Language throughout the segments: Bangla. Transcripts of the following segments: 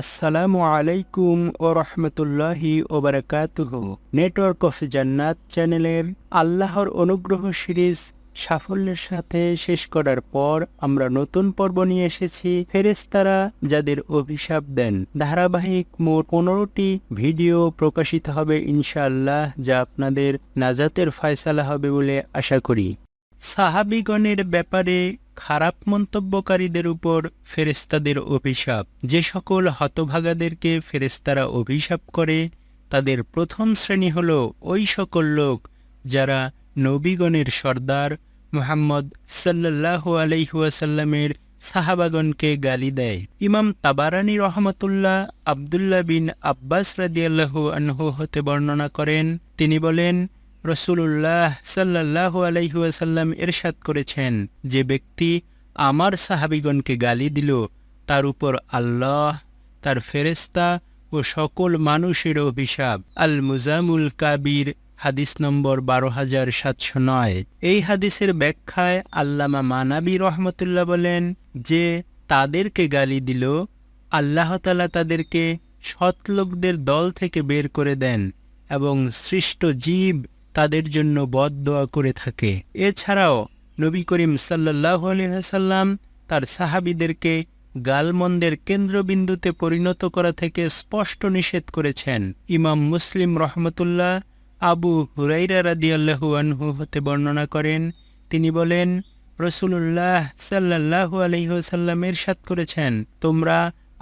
আসসালামু আলাইকুম ও রহমতুল্লাহি ওবরাকাতুহ নেটওয়ার্ক অফ জান্নাত চ্যানেলের আল্লাহর অনুগ্রহ সিরিজ সাফল্যের সাথে শেষ করার পর আমরা নতুন পর্ব নিয়ে এসেছি ফেরেস্তারা যাদের অভিশাপ দেন। ধারাবাহিক মোট পনেরোটি ভিডিও প্রকাশিত হবে ইনশাআল্লাহ, যা আপনাদের নাজাতের ফয়সালা হবে বলে আশা করি। সাহাবিগণের ব্যাপারে খারাপ মন্তব্যকারীদের উপর ফেরেস্তাদের অভিশাপ। যে সকল হতভাগাদেরকে ফেরেস্তারা অভিশাপ করে, তাদের প্রথম শ্রেণি হল ওই সকল লোক যারা নবীগণের সর্দার মুহাম্মদ সাল্লাহ আলহিউসাল্লামের সাহাবাগণকে গালি দেয়। ইমাম তাবারানি রহমতুল্লাহ আবদুল্লাহ বিন আব্বাস রাদিয়াল্লাহু আনহু হতে বর্ণনা করেন। তিনি বলেন রসুল্লাহ সাল্লাহ আলাইহুয়াসাল্লাম এরশাদ করেছেন যে ব্যক্তি আমার সাহাবিগণকে গালি দিল, তার উপর আল্লাহ, তার ফেরেস্তা ও সকল মানুষের অভিশাপ আল মুজামুল কাবির, হাদিস নম্বর বারো হাজার সাতশো নয়। এই হাদিসের ব্যাখ্যায় আল্লামা মানাবি রহমতুল্লাহ বলেন যে, তাদেরকে গালি দিল, আল্লাহ তালা তাদেরকে সৎ লোকদের দল থেকে বের করে দেন এবং সৃষ্ট জীব তাদের জন্য বদ দোয়া করে থাকে। এছাড়াও নবী করিম সাল্লাহ আলহাম তার সাহাবিদেরকে গালমন্দের কেন্দ্রবিন্দুতে পরিণত করা থেকে স্পষ্ট নিষেধ করেছেন। ইমাম মুসলিম রহমতুল্লাহ আবু হুরাইরা রাদিয়াল্লাহু আনহু হতে বর্ণনা করেন। তিনি বলেন রসুল্লাহ সাল্লাহ আলহিহসাল্লাম এরশাদ করেছেন, তোমরা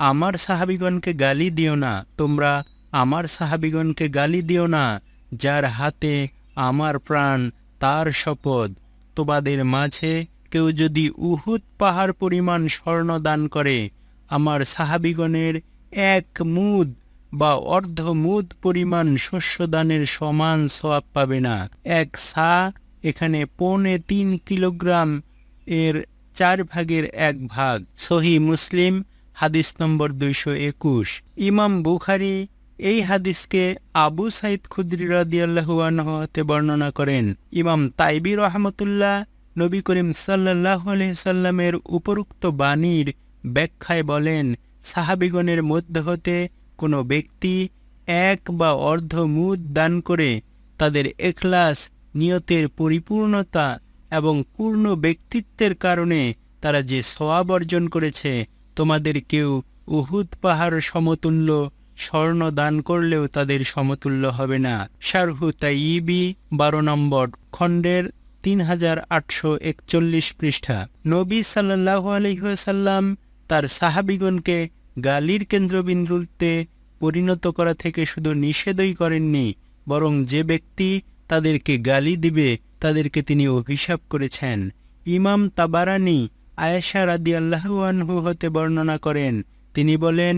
আমার সাহাবিগণকে গালি দিও না, তোমরা আমার সাহাবিগণকে গালি দিও না, যার হাতে আমার প্রাণ, তার শপথ। তোমাদের মাঝে কেউ যদি উহুদ পাহাড় পরিমাণ স্বর্ণ দান করে, আমার সাহাবিগণের এক মুদ বা অর্ধ মুদ পরিমাণ শস্য দানের সমান সোয়াব পাবে না। এক সা এখানে পৌনে তিন কিলোগ্রাম এর চার ভাগের এক ভাগ। সহি মুসলিম, হাদিস নম্বর দুইশো একুশ। ইমাম বুখারি এই হাদিসকে আবু সাইদ খুদ্রি রাদিয়াল্লাহুয়ানহ বর্ণনা করেন। ইমাম তাইবি রহমতুল্লাহ নবী করিম সাল্লাহ সাল্লামের উপরুক্ত বাণীর ব্যাখ্যায় বলেন, সাহাবিগণের মধ্য হতে কোনো ব্যক্তি এক বা অর্ধ মুদ দান করে তাদের এখলাস, নিয়তের পরিপূর্ণতা এবং পূর্ণ ব্যক্তিত্বের কারণে তারা যে সোয়াব অর্জন করেছে, তোমাদের কেউ উহুদ পাহাড় সমতুল্য স্বর্ণ দান করলেও তাদের সমতুল্য হবে না। শারহু তাইবি বারো নম্বর খণ্ডের তিন হাজার আটশো একচল্লিশ পৃষ্ঠা। নবী সাল্লাহ আলহিহাসাল্লাম তার সাহাবিগণকে গালির কেন্দ্রবিন্দুতে পরিণত করা থেকে শুধু নিষেধই করেননি, বরং যে ব্যক্তি তাদেরকে গালি দিবে, তাদেরকে তিনি অভিশাপ করেছেন। ইমাম তাবারানি আয়েশা রাদি আল্লাহানহু হতে বর্ণনা করেন, তিনি বলেন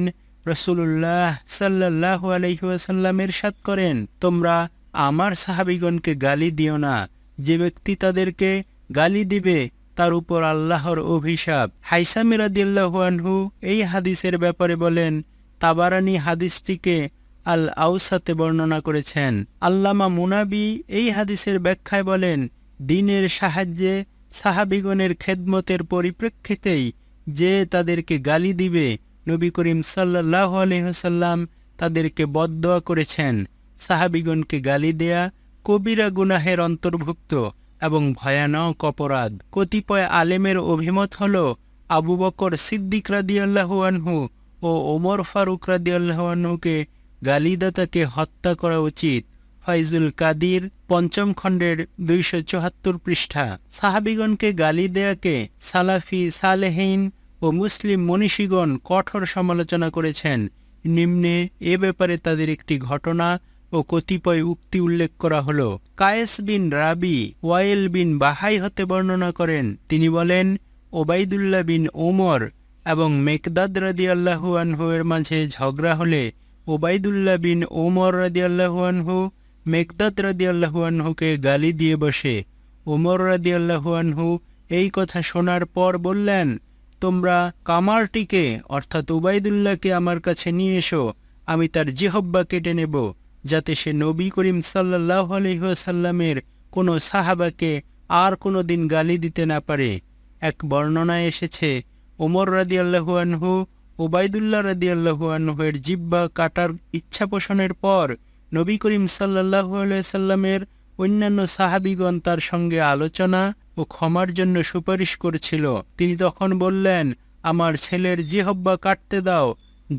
রসুল্লাহ সাল্লাহ আলহিহাসাল্লামের সাত করেন, তোমরা আমার সাহাবিগণকে গালি দিও না। যে ব্যক্তি তাদেরকে গালি দিবে, তার উপর আল্লাহর অভিশাপ। হাইসামিরাদিল্লাহানহু এই হাদিসের ব্যাপারে বলেন, তাবারানি হাদিসটিকে আল আউসাতে বর্ণনা করেছেন। আল্লামা মুনাবি এই হাদিসের ব্যাখ্যায় বলেন, দিনের সাহায্যে সাহাবিগণের খেদমতের পরিপ্রেক্ষিতেই যে তাদেরকে গালি দিবে নবী করিম সাল্লাহ আলহ্লাম তাদেরকে বদদোয়া করেছেন। সাহাবিগণকে গালি দেয়া কবিরা গুনাহের অন্তর্ভুক্ত এবং ভয়ানক অপরাধ। কতিপয় আলেমের অভিমত হল আবু বকর সিদ্দিক রাদিয়াল্লাহুয়ানহু ও ওমর ফারুক রাদিয়াল্লাহুয়ানহুকে গালিদাতাকে হত্যা করা উচিত। ফাইজুল কাদির পঞ্চম খণ্ডের দুইশো পৃষ্ঠা। সাহাবিগণকে গালি দেয়াকে সালাফি সালেহীন ও মুসলিম মনীষীগণ কঠোর সমালোচনা করেছেন। নিম্নে এ ব্যাপারে তাদের একটি ঘটনা ও কতিপয় উক্তি উল্লেখ করা হল। কায়েস বিন রাবি ওয়াইল বিন বাহাই হতে বর্ণনা করেন। তিনি বলেন ওবাইদুল্লাহ বিন ওমর এবং মেকদাদ রাদি আল্লাহু আনহুয়ের মাঝে ঝগড়া হলে ওবাইদুল্লাহ বিন ওমর রাদি আল্লাহুয়ানহু মেকদাদ রাদি আল্লাহুয়ানহুকে গালি দিয়ে বসে। ওমর রাদি আল্লাহু আনহু এই কথা শোনার পর বললেন তোমরা কামারটিকে অর্থাৎ উবাইদুল্লাহকে আমার কাছে নিয়ে এসো, আমি তার জিহব্বা কেটে নেব, যাতে সে নবী করিম সাল্লাহ আলহিহাসাল্লামের কোনো সাহাবাকে আর কোনো দিন গালি দিতে না পারে। এক বর্ণনায় এসেছে ওমর রাদি আল্লাহুয়ানহু ওবায়দুল্লাহ রাদিয়াল্লাহু আনহুয়ের জিব্বা কাটার ইচ্ছা পোষণের পর নবী করিম আলাইহি সাল্লামের অন্যান্য সাহাবীগণ তার সঙ্গে আলোচনা ও ক্ষমার জন্য সুপারিশ করেছিল। তিনি তখন বললেন, আমার ছেলের জিহব্বা কাটতে দাও,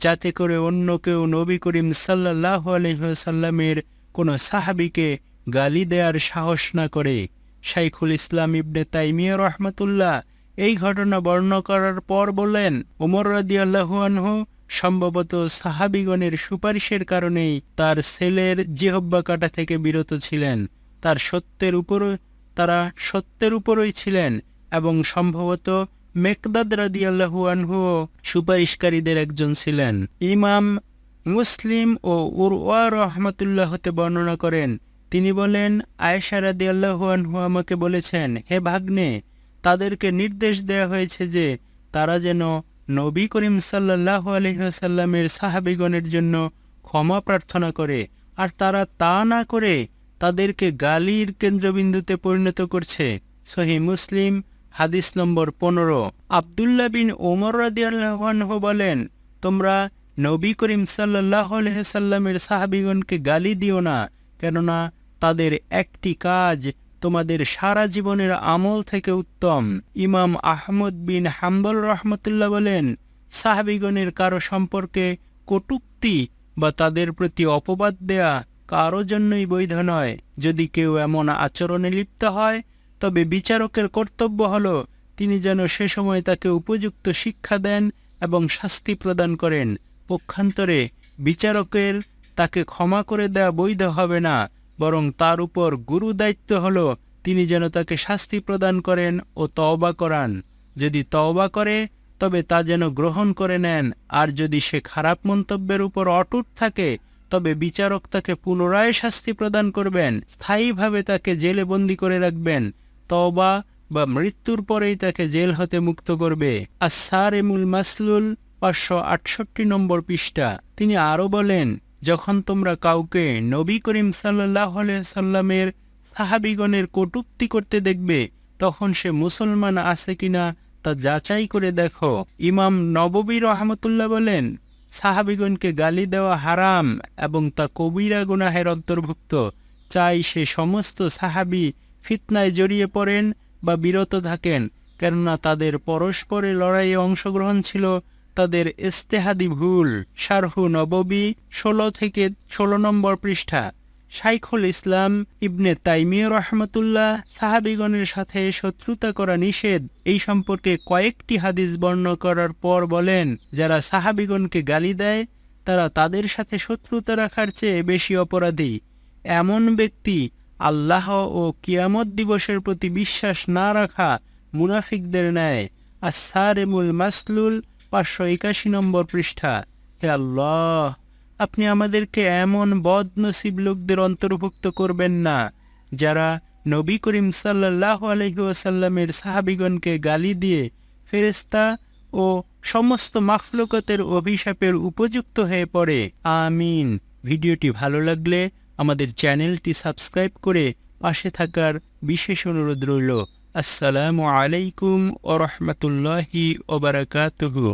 যাতে করে অন্য কেউ নবী করিম সাল্লাহ আলহিহাসাল্লামের কোনো সাহাবিকে গালি দেয়ার সাহস না করে। শাইখুল ইসলাম ইবনে তাইমিয়া রহমতুল্লাহ এই ঘটনা বর্ণনা করার পর বললেন ওমর রাদিয়াল্লাহু আনহু সম্ভবত সাহাবিগণের সুপারিশের কারণেই তার ছেলের জিহব্বা কাটা থেকে বিরত ছিলেন। তার সত্যের উপর তারা সত্যের উপরই ছিলেন এবং সম্ভবত মেকদাদ রাদিয়াল্লাহু আনহুও সুপারিশকারীদের একজন ছিলেন। ইমাম মুসলিম ও উরওয়া রহমতুল্লাহ হতে বর্ণনা করেন, তিনি বলেন, আয়েশা রাদিয়াল্লাহু আনহু আমাকে বলেছেন, হে ভাগ্নে, তাদেরকে নির্দেশ দেয়া হয়েছে যে তারা যেন নবী করিম সাল্লাহ আলহিহাসাল্লামের সাহাবিগণের জন্য ক্ষমা প্রার্থনা করে, আর তারা তা না করে তাদেরকে গালির কেন্দ্রবিন্দুতে পরিণত করছে সহি মুসলিম, হাদিস নম্বর পনেরো। আবদুল্লাহ বিন ওমর রাদিয়াল্লাহু বলেন, তোমরা নবী করিম সাল্লাহ আলহিহাল্লামের সাহাবিগণকে গালি দিও না, কেননা তাদের একটি কাজ তোমাদের সারা জীবনের আমল থেকে উত্তম। ইমাম আহমদ বিন হাম্বল রহমতুল্লাহ বলেন, সাহাবিগণের কারও সম্পর্কে কটুক্তি বা তাদের প্রতি অপবাদ দেয়া কারও জন্যই বৈধ নয়। যদি কেউ এমন আচরণে লিপ্ত হয়, তবে বিচারকের কর্তব্য হল তিনি যেন সে সময় তাকে উপযুক্ত শিক্ষা দেন এবং শাস্তি প্রদান করেন। পক্ষান্তরে বিচারকের তাকে ক্ষমা করে দেয়া বৈধ হবে না, বরং তার উপর গুরু দায়িত্ব হল তিনি যেন তাকে শাস্তি প্রদান করেন ও তওবা করান। যদি তওবা করে, তবে তা যেন গ্রহণ করে নেন। আর যদি সে খারাপ মন্তব্যের উপর অটুট থাকে তবে বিচারক তাকে পুনরায় শাস্তি প্রদান করবেন, স্থায়ীভাবে তাকে জেলে বন্দি করে রাখবেন। তওবা বা মৃত্যুর পরেই তাকে জেল হতে মুক্ত করবে। আসার এমুল মাসলুল পাঁচশো আটষট্টি নম্বর পৃষ্ঠা। তিনি আরও বলেন, যখন তোমরা কাউকে নবী করিম সাল্লাহ সাল্লামের সাহাবিগণের কটুক্তি করতে দেখবে, তখন সে মুসলমান আছে কিনা তা যাচাই করে দেখো। ইমাম নববী রহমতুল্লাহ বলেন সাহাবিগণকে গালি দেওয়া হারাম এবং তা কবিরা গুনাহের অন্তর্ভুক্ত। চাই সে সমস্ত সাহাবি ফিতনায় জড়িয়ে পড়েন বা বিরত থাকেন, কেননা তাদের পরস্পরে লড়াইয়ে অংশগ্রহণ ছিল তাদের ইস্তেহাদি ভুল। শারহু নববি ষোলো থেকে ষোলো নম্বর পৃষ্ঠা। শাইখুল ইসলাম ইবনে তাইমিয় রহমতুল্লাহ সাহাবিগণের সাথে শত্রুতা করা নিষেধ। এই সম্পর্কে কয়েকটি হাদিস বর্ণ করার পর বলেন, যারা সাহাবিগণকে গালি দেয়, তারা তাদের সাথে শত্রুতা রাখার চেয়ে বেশি অপরাধী। এমন ব্যক্তি আল্লাহ ও কিয়ামত দিবসের প্রতি বিশ্বাস না রাখা মুনাফিকদের ন্যায়। আর সারেমুল মাসলুল পাঁচশো একাশি নম্বর পৃষ্ঠা। হে আল্লাহ! আপনি আমাদেরকে এমন বদনসিব লোকদের অন্তর্ভুক্ত করবেন না, যারা নবী করিম সাল্লাহ আলহিউসাল্লামের সাহাবিগণকে গালি দিয়ে ফেরেস্তা ও সমস্ত মাখলুকতের অভিশাপের উপযুক্ত হয়ে পড়ে। আমিন। ভিডিওটি ভালো লাগলে আমাদের চ্যানেলটি সাবস্ক্রাইব করে পাশে থাকার বিশেষ অনুরোধ রইল। আসসালামু আলাইকুম ও রহমতুল্লাহি ওবরাকাতুহু।